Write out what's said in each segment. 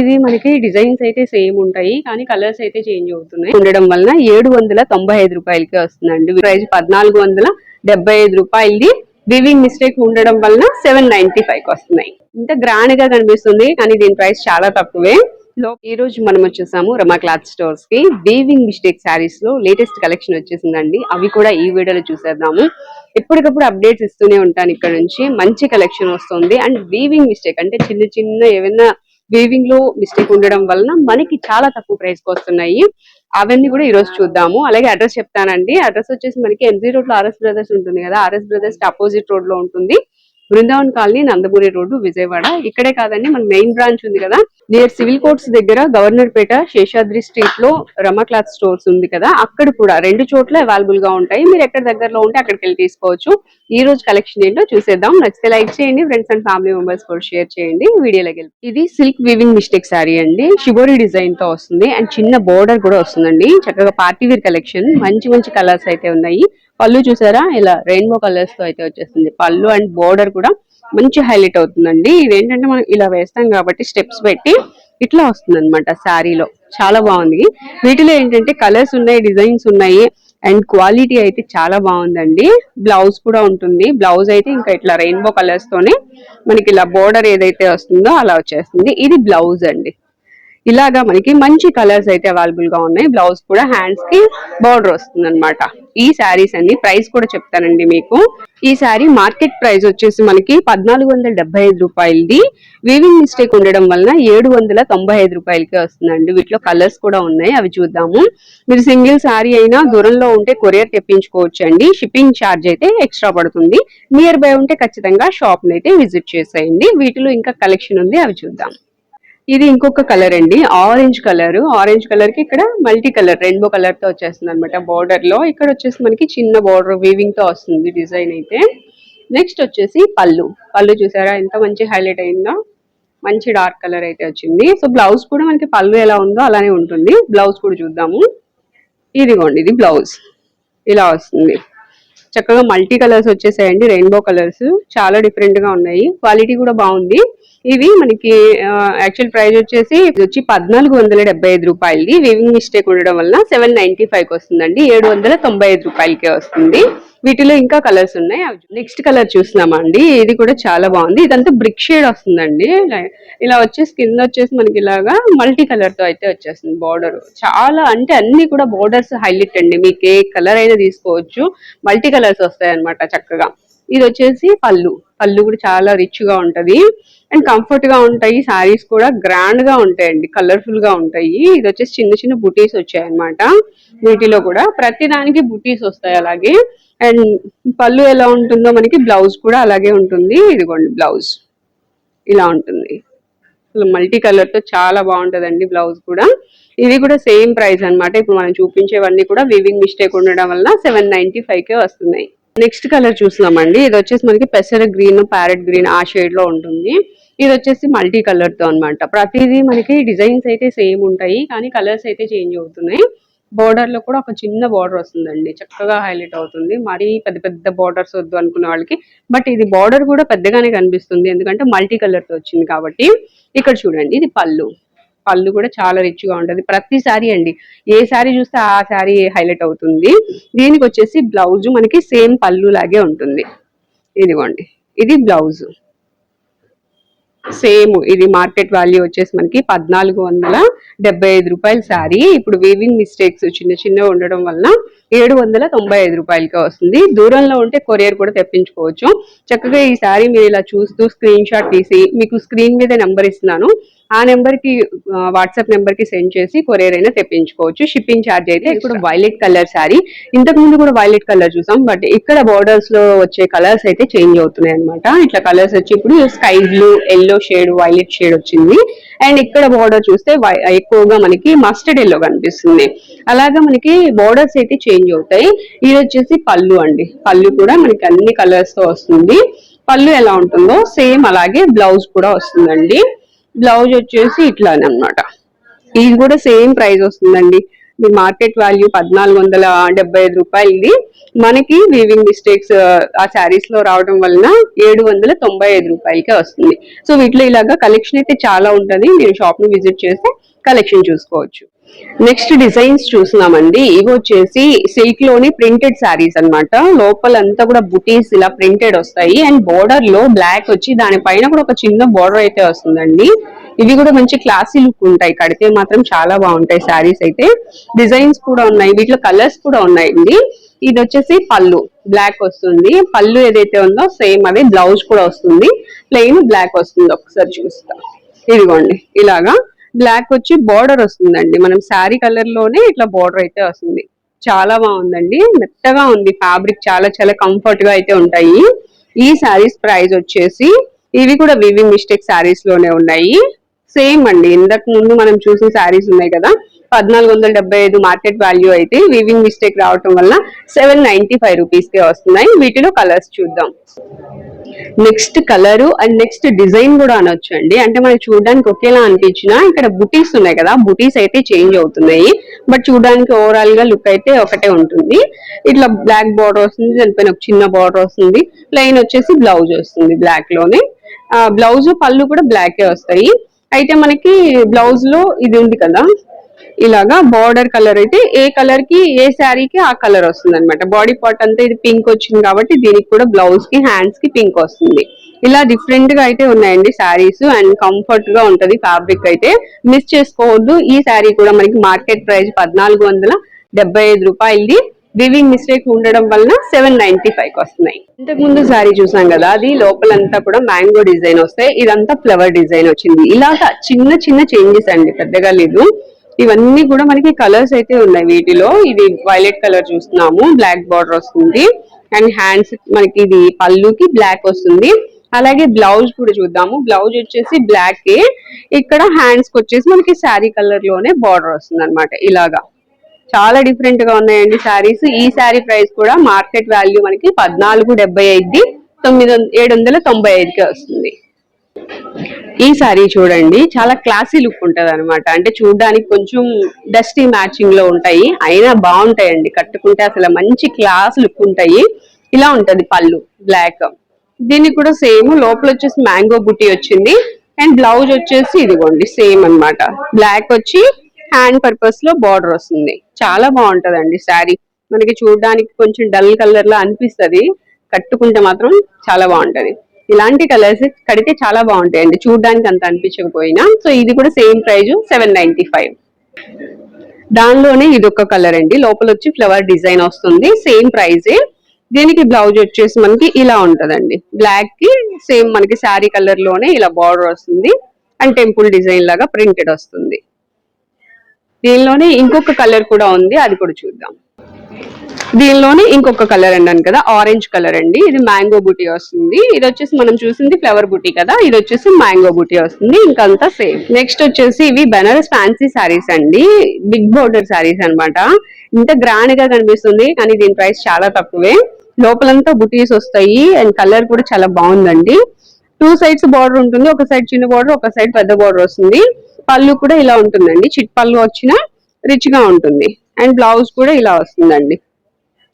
ఇది మనకి డిజైన్స్ అయితే సేమ్ ఉంటాయి కానీ కలర్స్ అయితే చేంజ్ అవుతున్నాయి. ఉండడం వలన ఏడు వందల తొంభై ఐదు రూపాయలకి వస్తుందండి. ప్రైస్ పద్నాలుగు వందల డెబ్బై ఐదు రూపాయలది. వివింగ్ మిస్టేక్ ఉండడం వలన సెవెన్ నైన్టీ ఫైవ్కి వస్తున్నాయి. ఇంత గ్రాండ్గా కనిపిస్తుంది కానీ దీని ప్రైస్ చాలా తక్కువే. ఈ రోజు మనం వచ్చేసాము రమా క్లాత్ స్టోర్స్కి. వీవింగ్ మిస్టేక్ శారీస్లో లేటెస్ట్ కలెక్షన్ వచ్చేసిందండి. అవి కూడా ఈ వీడియోలో చూసేద్దాము. ఎప్పటికప్పుడు అప్డేట్స్ ఇస్తూనే ఉంటాను ఇక్కడ నుంచి. మంచి కలెక్షన్ వస్తుంది. అండ్ వీవింగ్ మిస్టేక్ అంటే చిన్న చిన్న ఏమైనా వీవింగ్లో మిస్టేక్ ఉండడం వలన మనకి చాలా తక్కువ ప్రైస్కి వస్తున్నాయి. అవన్నీ కూడా ఈ రోజు చూద్దాము. అలాగే అడ్రస్ చెప్తానండి. అడ్రస్ వచ్చేసి మనకి ఎంజీ రోడ్లో ఆర్ఎస్ బ్రదర్స్ ఉంటుంది కదా. ఆర్ఎస్ బ్రదర్స్ అపోజిట్ రోడ్లో ఉంటుంది. Brindavan colony Nandamuri road Vijayawada. ఇక్కడే కాదండి మన మెయిన్ బ్రాంచ్ ఉంది కదా. నియర్ సివిల్ కోర్ట్స్ దగ్గర గవర్నర్ పేట శేషాద్రి స్ట్రీట్లో రమ క్లాత్ స్టోర్స్ ఉంది కదా. అక్కడ కూడా రెండు చోట్ల అవైలబుల్గా ఉంటాయి. మీరు ఎక్కడ దగ్గరలో ఉంటే అక్కడికి వెళ్ళి తీసుకోవచ్చు. ఈ రోజు కలెక్షన్ ఏంటో చూసేద్దాం. నచ్చితే లైక్ చేయండి ఫ్రెండ్స్ అండ్ ఫ్యామిలీ మెంబర్స్ కూడా షేర్ చేయండి. వీడియోలోకి వెళ్ళి ఇది సిల్క్ వివింగ్ మిస్టేక్ శారీ అండి. షిబోరి డిజైన్తో వస్తుంది. అండ్ చిన్న బోర్డర్ కూడా వస్తుందండి. చక్కగా పార్టీ వేర్ కలెక్షన్ మంచి మంచి కలర్స్ అయితే ఉన్నాయి. పళ్ళు చూసారా? ఇలా రెయిన్బో కలర్స్తో అయితే వచ్చేస్తుంది. పళ్ళు అండ్ బోర్డర్ కూడా మంచి హైలైట్ అవుతుందండి. ఇదేంటంటే మనం ఇలా వేస్తాం కాబట్టి స్టెప్స్ పెట్టి ఇట్లా వస్తుంది అనమాట శారీలో. చాలా బాగుంది. వీటిలో ఏంటంటే కలర్స్ ఉన్నాయి డిజైన్స్ ఉన్నాయి అండ్ క్వాలిటీ అయితే చాలా బాగుందండి. బ్లౌజ్ కూడా ఉంటుంది. బ్లౌజ్ అయితే ఇంకా ఇట్లా రెయిన్బో కలర్స్ తోనే మనకి ఇలా బోర్డర్ ఏదైతే వస్తుందో అలా వచ్చేస్తుంది. ఇది బ్లౌజ్ అండి. ఇలాగా మనకి మంచి కలర్స్ అయితే అవైలబుల్గా ఉన్నాయి. బ్లౌజ్ కూడా హ్యాండ్స్కి బార్డర్ వస్తుంది అనమాట ఈ శారీస్ అన్ని ప్రైస్ కూడా చెప్తానండి మీకు. ఈ శారీ మార్కెట్ ప్రైస్ వచ్చేసి మనకి పద్నాలుగు వందల డెబ్బై ఐదు రూపాయలది. వీవింగ్ మిస్టేక్ ఉండడం వలన ఏడు వందల తొంభై ఐదు రూపాయలకే వస్తుందండి. వీటిలో కలర్స్ కూడా ఉన్నాయి. అవి చూద్దాము. మీరు సింగిల్ శారీ అయినా దూరంలో ఉంటే కొరియర్ తెప్పించుకోవచ్చు అండి షిప్పింగ్ ఛార్జ్ అయితే ఎక్స్ట్రా పడుతుంది. నియర్ బై ఉంటే ఖచ్చితంగా షాప్ అయితే విజిట్ చేసేయండి. వీటిలో ఇంకా కలెక్షన్ ఉంది. అవి చూద్దాం. ఇది ఇంకొక కలర్ అండి. ఆరెంజ్ కలర్ ఆరెంజ్ కలర్కి ఇక్కడ మల్టీ కలర్ రెయిన్బో కలర్తో వచ్చేస్తుంది అనమాట బార్డర్లో ఇక్కడ వచ్చేసి మనకి చిన్న బార్డర్ వీవింగ్తో వస్తుంది డిజైన్ అయితే. నెక్స్ట్ వచ్చేసి పళ్ళు. పళ్ళు చూసారా? ఎంత మంచి హైలైట్ అయిందో. మంచి డార్క్ కలర్ అయితే వచ్చింది. సో బ్లౌజ్ కూడా మనకి పళ్ళు ఎలా ఉందో అలానే ఉంటుంది. బ్లౌజ్ కూడా చూద్దాము. ఇదిగోండి ఇది బ్లౌజ్ ఇలా వస్తుంది. చక్కగా మల్టీ కలర్స్ వచ్చేసాయండి రెయిన్బో కలర్స్. చాలా డిఫరెంట్గా ఉన్నాయి. క్వాలిటీ కూడా బాగుంది. ఇవి మనకి యాక్చువల్ ప్రైస్ వచ్చేసి ఇది వచ్చి పద్నాలుగు వందల డెబ్బై ఐదు రూపాయలది. వివింగ్ మిస్టేక్ ఉండడం వల్ల సెవెన్ నైన్టీ ఫైవ్ వస్తుందండి. ఏడు వందల తొంభై ఐదు రూపాయలకే వస్తుంది. వీటిలో ఇంకా కలర్స్ ఉన్నాయి. నెక్స్ట్ కలర్ చూసినామండి ఇది కూడా చాలా బాగుంది. ఇదంతా బ్రిక్ షేడ్ వస్తుందండి. ఇలా- వచ్చేసి కింద వచ్చేసి మనకి ఇలాగా మల్టీ కలర్తో అయితే వచ్చేస్తుంది బార్డర్ చాలా అంటే అన్ని కూడా బోర్డర్స్ హైలైట్ అండి. మీకు ఏ కలర్ అయినా తీసుకోవచ్చు. మల్టీ కలర్స్ వస్తాయి అనమాట చక్కగా. ఇది వచ్చేసి పళ్ళు. పళ్ళు కూడా చాలా రిచ్గా ఉంటది. అండ్ కంఫర్ట్గా ఉంటాయి. సారీస్ కూడా గ్రాండ్గా ఉంటాయండి. కలర్ఫుల్గా ఉంటాయి. ఇది వచ్చేసి చిన్న చిన్న బుటీస్ వచ్చాయి అన్నమాట వీటిలో కూడా ప్రతి దానికి బుటీస్ వస్తాయి అలాగే. అండ్ పళ్ళు ఎలా ఉంటుందో మనకి బ్లౌజ్ కూడా అలాగే ఉంటుంది. ఇదిగోండి బ్లౌజ్ ఇలా ఉంటుంది. అసలు మల్టీ కలర్తో చాలా బాగుంటదండి బ్లౌజ్ కూడా. ఇది కూడా సేమ్ ప్రైస్ అన్నమాట. ఇప్పుడు మనం చూపించేవన్నీ కూడా వివింగ్ మిస్టేక్ ఉండడం వల్ల సెవెన్ నైన్టీ ఫైవ్ కే వస్తున్నాయి. నెక్స్ట్ కలర్ చూసినామండి ఇది వచ్చేసి మనకి పెసర గ్రీన్ ప్యారెట్ గ్రీన్ ఆ షేడ్లో ఉంటుంది. ఇది వచ్చేసి మల్టీ కలర్తో అన్నమాట. ప్రతిదీ మనకి డిజైన్స్ అయితే సేమ్ ఉంటాయి కానీ కలర్స్ అయితే చేంజ్ అవుతున్నాయి. బోర్డర్లో కూడా ఒక చిన్న బార్డర్ వస్తుందండి. చక్కగా హైలైట్ అవుతుంది. మరీ పెద్ద పెద్ద బార్డర్స్ వద్దు అనుకున్న వాళ్ళకి. బట్ ఇది బార్డర్ కూడా పెద్దగానే కనిపిస్తుంది. ఎందుకంటే మల్టీ కలర్తో వచ్చింది కాబట్టి. ఇక్కడ చూడండి ఇది పళ్ళు. పళ్ళు కూడా చాలా రిచ్గా ఉంటది. ప్రతి సారీ అండి ఏ సారీ చూస్తే ఆ సారీ హైలైట్ అవుతుంది. దీనికి వచ్చేసి బ్లౌజ్ మనకి సేమ్ పళ్ళు లాగే ఉంటుంది. ఇదిగోండి ఇది బ్లౌజ్ సేమ్ ఇది మార్కెట్ వాల్యూ వచ్చేసి మనకి పద్నాలుగు వందల డెబ్బై ఐదు రూపాయల శారీ ఇప్పుడు వీవింగ్ మిస్టేక్స్ చిన్న చిన్న ఉండడం వలన ఏడు వందల తొంభై ఐదు రూపాయలకి వస్తుంది. దూరంలో ఉంటే కొరియర్ కూడా తెప్పించుకోవచ్చు. చక్కగా ఈ శారీ మీరు ఇలా చూస్తూ స్క్రీన్ షాట్ తీసి మీకు స్క్రీన్ మీద నెంబర్ ఇస్తున్నాను. ఆ నెంబర్కి వాట్సాప్ నెంబర్కి సెండ్ చేసి కొరియర్ అయినా తెప్పించుకోవచ్చు. షిప్పింగ్ ఛార్జ్ అయితే ఇప్పుడు వైలెట్ కలర్ శారీ. ఇంతకు ముందు కూడా వైలెట్ కలర్ చూసాం. బట్ ఇక్కడ బోర్డర్స్లో వచ్చే కలర్స్ అయితే చేంజ్ అవుతున్నాయి అనమాట ఇట్లా కలర్స్ వచ్చి ఇప్పుడు sky blue yellow shade violet shade వచ్చింది. అండ్ ఇక్కడ బోర్డర్ చూస్తే ఎక్కువగా మనకి మస్టర్డ్ ఎల్లో కనిపిస్తుంది. అలాగా మనకి బోర్డర్స్ అయితే చేంజ్ అవుతాయి. ఇది వచ్చేసి పళ్ళు అండి. పళ్ళు కూడా మనకి అన్ని కలర్స్తో వస్తుంది. పళ్ళు ఎలా ఉంటుందో సేమ్ అలాగే బ్లౌజ్ కూడా వస్తుందండి. బ్లౌజ్ వచ్చేసి ఇట్లానే అన్నమాట. ఇది కూడా సేమ్ ప్రైస్ వస్తుందండి. మీ మార్కెట్ వాల్యూ పద్నాలుగు వందల డెబ్బై ఐదు రూపాయలది. మనకి వీవింగ్ మిస్టేక్స్ ఆ శారీస్లో రావడం వలన ఏడు వందల తొంభై ఐదు రూపాయలకే వస్తుంది. సో వీటిలో ఇలాగా కలెక్షన్ అయితే చాలా ఉంటుంది. మీరు షాప్ను విజిట్ చేస్తే కలెక్షన్ చూసుకోవచ్చు. నెక్స్ట్ డిజైన్స్ చూసినామండి ఇవి వచ్చేసి సిల్క్లోని ప్రింటెడ్ శారీస్ అన్నమాట. లోపలంతా కూడా బుటీస్ ఇలా ప్రింటెడ్ వస్తాయి. అండ్ బోర్డర్లో బ్లాక్ వచ్చి దానిపైన కూడా ఒక చిన్న బోర్డర్ అయితే వస్తుందండి. ఇవి కూడా మంచి క్లాసీ లుక్ ఉంటాయి. కడితే మాత్రం చాలా బాగుంటాయి శారీస్ అయితే. డిజైన్స్ కూడా ఉన్నాయి. వీటిలో కలర్స్ కూడా ఉన్నాయండి. ఇది వచ్చేసి పళ్ళు. బ్లాక్ వస్తుంది. పళ్ళు ఏదైతే ఉందో సేమ్ అదే. బ్లౌజ్ కూడా వస్తుంది. ప్లెయిన్ బ్లాక్ వస్తుంది. ఒకసారి చూస్తా. ఇదిగోండి. ఇలాగా బ్లాక్ వచ్చి బార్డర్ వస్తుందండి. మనం శారీ కలర్లోనే ఇట్లా బార్డర్ అయితే వస్తుంది. చాలా బాగుందండి. మెత్తగా ఉంది ఫ్యాబ్రిక్. చాలా చాలా కంఫర్ట్గా అయితే ఉంటాయి. ఈ శారీస్ ప్రైస్ వచ్చేసి ఇవి కూడా వివింగ్ మిస్టేక్ శారీస్లోనే ఉన్నాయి. సేమ్ అండి. ఇంతకు ముందు మనం చూసిన శారీస్ ఉన్నాయి కదా. పద్నాలుగు వందల డెబ్బై ఐదు మార్కెట్ వాల్యూ అయితే వివింగ్ మిస్టేక్ రావటం వల్ల సెవెన్ నైన్టీ ఫైవ్ రూపీస్ కే వస్తున్నాయి. వీటిలో కలర్స్ చూద్దాం. Next colour and next design కూడా అనొచ్చు అండి. అంటే మనకి చూడడానికి ఒకేలా అనిపించినా ఇక్కడ బుటీస్ ఉన్నాయి కదా బుటీస్ అయితే చేంజ్ అవుతున్నాయి. బట్ చూడడానికి ఓవరాల్గా లుక్ అయితే ఒకటే ఉంటుంది. ఇట్లా బ్లాక్ బార్డర్ వస్తుంది దానిపైన ఒక చిన్న బార్డర్ వస్తుంది. ప్లెయిన్ వచ్చేసి బ్లౌజ్ వస్తుంది బ్లాక్లోనే. బ్లౌజ్ పళ్ళు కూడా బ్లాకే వస్తాయి. అయితే మనకి బ్లౌజ్లో ఇది ఉంది కదా ఇలాగా బార్డర్ కలర్ అయితే ఏ కలర్కి ఏ శారీకి ఆ కలర్ వస్తుంది అనమాట బాడీ పార్ట్ అంతా ఇది పింక్ వచ్చింది కాబట్టి దీనికి కూడా బ్లౌజ్కి హ్యాండ్స్కి పింక్ వస్తుంది. ఇలా డిఫరెంట్గా అయితే ఉన్నాయండి శారీస్ అండ్ కంఫర్ట్గా ఉంటది ఫ్యాబ్రిక్ అయితే. మిస్ చేసుకోవద్దు. ఈ శారీ కూడా మనకి మార్కెట్ ప్రైస్ పద్నాలుగు వందల డెబ్బై ఐదు రూపాయలది. వివింగ్ మిస్టేక్ ఉండడం వలన సెవెన్ నైన్టీ ఫైవ్ వస్తున్నాయి. ఇంతకు ముందు శారీ చూసాం కదా అది లోపలంతా కూడా మ్యాంగో డిజైన్ వస్తాయి. ఇదంతా ఫ్లవర్ డిజైన్ వచ్చింది. ఇలాగా చిన్న చిన్న చేంజెస్ అండి పెద్దగా లేదు. ఇవన్నీ కూడా మనకి కలర్స్ అయితే ఉన్నాయి వీటిలో. ఇది వైలెట్ కలర్ చూస్తున్నాము బ్లాక్ బార్డర్ వస్తుంది. అండ్ హ్యాండ్స్ మనకి ఇది పళ్ళుకి బ్లాక్ వస్తుంది. అలాగే బ్లౌజ్ కూడా చూద్దాము. బ్లౌజ్ వచ్చేసి బ్లాక్. ఇక్కడ హ్యాండ్స్కి వచ్చేసి మనకి శారీ కలర్లోనే బార్డర్ వస్తుంది అనమాట ఇలాగా. చాలా డిఫరెంట్గా ఉన్నాయండి శారీస్. ఈ శారీ ప్రైస్ కూడా మార్కెట్ వాల్యూ మనకి పద్నాలుగు డెబ్బై ఐదు తొమ్మిది ఏడు వందల తొంభై ఐదుకి వస్తుంది. ఈ సారీ చూడండి చాలా క్లాసీ లుక్ ఉంటది అనమాట అంటే చూడడానికి కొంచెం డస్టీ మ్యాచింగ్లో ఉంటాయి. అయినా బాగుంటాయండి. కట్టుకుంటే అసలు మంచి క్లాస్ లుక్ ఉంటాయి. ఇలా ఉంటది పళ్ళు బ్లాక్. దీనికి కూడా సేమ్ లోపల వచ్చేసి మ్యాంగో బుట్టి వచ్చింది. అండ్ బ్లౌజ్ వచ్చేసి ఇదిగోండి సేమ్ అన్నమాట. బ్లాక్ వచ్చి హ్యాండ్ పర్పస్లో బార్డర్ వస్తుంది. చాలా బాగుంటదండి శారీ మనకి చూడడానికి కొంచెం డల్ కలర్లో అనిపిస్తుంది. కట్టుకుంటే మాత్రం చాలా బాగుంటది. ఇలాంటి కలర్స్ కడితే చాలా బాగుంటాయండి. చూడడానికి అంత అనిపించకపోయినా. సో ఇది కూడా same price seven ninety five. దానిలోనే ఇది ఒక కలర్ అండి. లోపల వచ్చి ఫ్లవర్ డిజైన్ వస్తుంది. సేమ్ ప్రైజే. దీనికి బ్లౌజ్ వచ్చేసి మనకి ఇలా ఉంటదండి. బ్లాక్కి సేమ్ మనకి శారీ కలర్లోనే ఇలా బార్డర్ వస్తుంది. అండ్ టెంపుల్ డిజైన్ లాగా ప్రింటెడ్ వస్తుంది. దీనిలోనే ఇంకొక కలర్ కూడా ఉంది. అది కూడా చూద్దాం. దీనిలోనే ఇంకొక కలర్ అన్నాను కదా ఆరెంజ్ కలర్ అండి. ఇది మ్యాంగో బూటీ వస్తుంది. ఇది వచ్చేసి మనం చూసింది ఫ్లవర్ బూటీ కదా ఇది వచ్చేసి మ్యాంగో బూటీ వస్తుంది. ఇంకంతా సేమ్. నెక్స్ట్ వచ్చేసి ఇవి బెనారస్ ఫ్యాన్సీ శారీస్ అండి. బిగ్ బోర్డర్ శారీస్ అన్నమాట. ఇంత గ్రాండ్గా కనిపిస్తుంది కానీ దీని ప్రైస్ చాలా తక్కువే. లోపలంతా బుటీస్ వస్తాయి అండ్ కలర్ కూడా చాలా బాగుందండి. టూ సైడ్స్ బార్డర్ ఉంటుంది ఒక సైడ్ చిన్న బార్డర్ ఒక సైడ్ పెద్ద బార్డర్ వస్తుంది. పళ్ళు కూడా ఇలా ఉంటుందండి. చిట్ పళ్ళు వచ్చిన రిచ్గా ఉంటుంది. అండ్ బ్లౌజ్ కూడా ఇలా వస్తుందండి.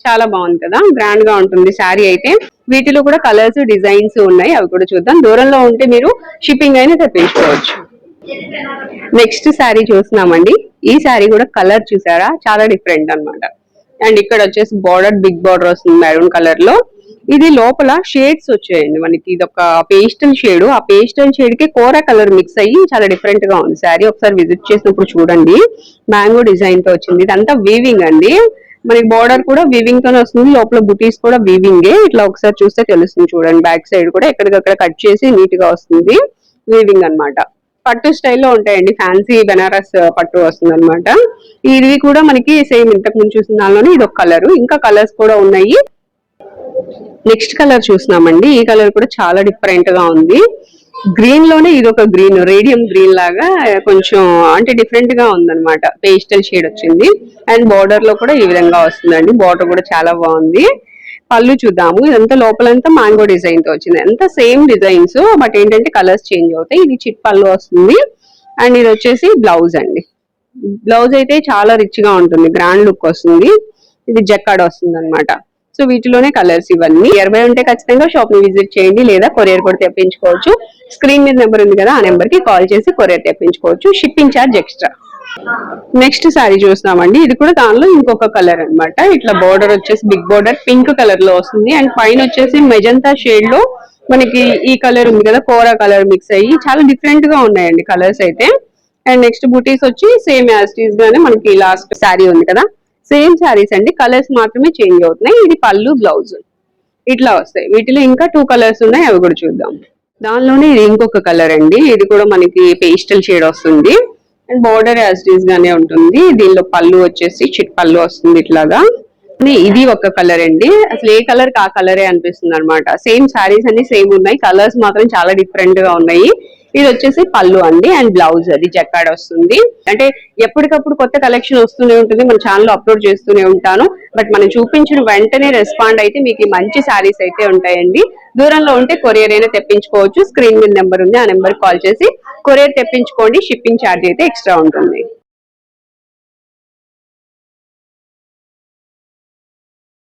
చాలా బాగుంది కదా? గ్రాండ్గా ఉంటుంది శారీ అయితే. వీటిలో కూడా కలర్స్ డిజైన్స్ ఉన్నాయి. అవి కూడా చూద్దాం. దూరంలో ఉంటే మీరు షిప్పింగ్ అయినా తెప్పించుకోవచ్చు. నెక్స్ట్ శారీ చూస్తున్నామండి. ఈ శారీ కూడా కలర్ చూసారా? చాలా డిఫరెంట్ అన్నమాట. అండ్ ఇక్కడ వచ్చేసి బార్డర్ బిగ్ బార్డర్ వస్తుంది మెరూన్ కలర్లో. ఇది లోపల షేడ్స్ వచ్చాయండి. మనకి ఇది ఒక పేస్టల్ షేడ్. ఆ పేస్టల్ షేడ్కి కోర కలర్ మిక్స్ అయ్యి చాలా డిఫరెంట్గా ఉంది. శారీ ఒకసారి విజిట్ చేసినప్పుడు చూడండి. మ్యాంగో డిజైన్తో వచ్చింది. ఇదంతా వీవింగ్ అండి. మనకి బార్డర్ కూడా వీవింగ్ తోనే వస్తుంది. లోపల బుటీస్ కూడా వీవింగ్ ఇట్లా ఒకసారి చూస్తే తెలుస్తుంది చూడండి. బ్యాక్ సైడ్ కూడా ఎక్కడికక్కడ కట్ చేసి నీట్గా వస్తుంది. వీవింగ్ అన్నమాట. పట్టు స్టైల్లో ఉంటాయండి. ఫ్యాన్సీ బెనారస్ పట్టు వస్తుంది అనమాట ఇది కూడా మనకి సేమ్ ఇంతకు ముందు చూసిన దానిలోనే ఇది ఒక కలర్ ఇంకా కలర్స్ కూడా ఉన్నాయి. నెక్స్ట్ కలర్ చూసినామండి. ఈ కలర్ కూడా చాలా డిఫరెంట్గా ఉంది. గ్రీన్లోనే ఇది ఒక గ్రీన్ రేడియం గ్రీన్ లాగా కొంచెం అంటే డిఫరెంట్గా ఉందన్నమాట. పేస్టల్ షేడ్ వచ్చింది. అండ్ బార్డర్లో కూడా ఈ విధంగా వస్తుందండి. బార్డర్ కూడా చాలా బాగుంది. పళ్ళు చూద్దాము. ఇదంతా లోపలంతా మ్యాంగో డిజైన్తో వచ్చింది. అంతా సేమ్ డిజైన్స్ బట్ ఏంటంటే కలర్స్ చేంజ్ అవుతాయి. ఇది చిట్ పళ్ళు వస్తుంది. అండ్ ఇది వచ్చేసి బ్లౌజ్ అండి. బ్లౌజ్ అయితే చాలా రిచ్గా ఉంటుంది. గ్రాండ్ లుక్ వస్తుంది. ఇది జక్కాడ్ వస్తుంది అనమాట సో వీటిలోనే కలర్స్ ఇవన్నీ. ఇరవై ఉంటే ఖచ్చితంగా షాప్ని విజిట్ చేయండి లేదా కొరియర్ కూడా తెప్పించుకోవచ్చు. స్క్రీన్ మీద నెంబర్ ఉంది కదా ఆ నెంబర్కి కాల్ చేసి courier తెప్పించుకోవచ్చు. Shipping charge extra next sari చూస్తున్నామండి. ఇది కూడా దానిలో ఇంకొక కలర్ అన్నమాట. ఇట్లా బోర్డర్ వచ్చేసి బిగ్ బోర్డర్ పింక్ కలర్లో వస్తుంది. అండ్ పైన వచ్చేసి మెజంతా షేడ్లో మనకి ఈ కలర్ ఉంది కదా కోరా కలర్ మిక్స్ అయ్యి చాలా డిఫరెంట్గా ఉన్నాయండి కలర్స్ అయితే. అండ్ నెక్స్ట్ బూటీస్ వచ్చి సేమ్ యాజ్ టీస్ గానే మనకి లాస్ట్ శారీ ఉంది కదా. సేమ్ శారీస్ అండి. కలర్స్ మాత్రమే చేంజ్ అవుతున్నాయి. ఇది పళ్ళు బ్లౌజ్ ఇట్లా వస్తాయి. వీటిలో ఇంకా టూ కలర్స్ ఉన్నాయి. అవి కూడా చూద్దాం. దానిలోనే ఇది ఇంకొక కలర్ అండి. ఇది కూడా మనకి పేస్టల్ షేడ్ వస్తుంది. అండ్ బోర్డర్ యాస్టీస్ గానే ఉంటుంది. దీనిలో పళ్ళు వచ్చేసి చిట్ పళ్ళు వస్తుంది ఇట్లాగా. ఇది- ఇది ఒక కలర్ అండి. అసలు ఏ కలర్ ఆ కలరే అనిపిస్తుంది అనమాట సేమ్ శారీస్ అన్ని సేమ్ ఉన్నాయి. కలర్స్ మాత్రం చాలా డిఫరెంట్గా ఉన్నాయి. ఇది వచ్చేసి పళ్ళు అండి అండ్ బ్లౌజ్ అది జక్కాడ్ వస్తుంది. అంటే ఎప్పటికప్పుడు కొత్త కలెక్షన్ వస్తూనే ఉంటుంది. మన ఛానల్ అప్లోడ్ చేస్తూనే ఉంటాను. బట్ మనం చూపించిన వెంటనే రెస్పాండ్ అయితే మీకు మంచి శారీస్ అయితే ఉంటాయండి. దూరంలో ఉంటే కొరియర్ అయినా తెప్పించుకోవచ్చు. స్క్రీన్ మీద నెంబర్ ఉంది. ఆ నెంబర్ కాల్ చేసి కొరియర్ తెప్పించుకోండి. షిప్పింగ్ ఛార్జ్ అయితే ఎక్స్ట్రా ఉంటుంది.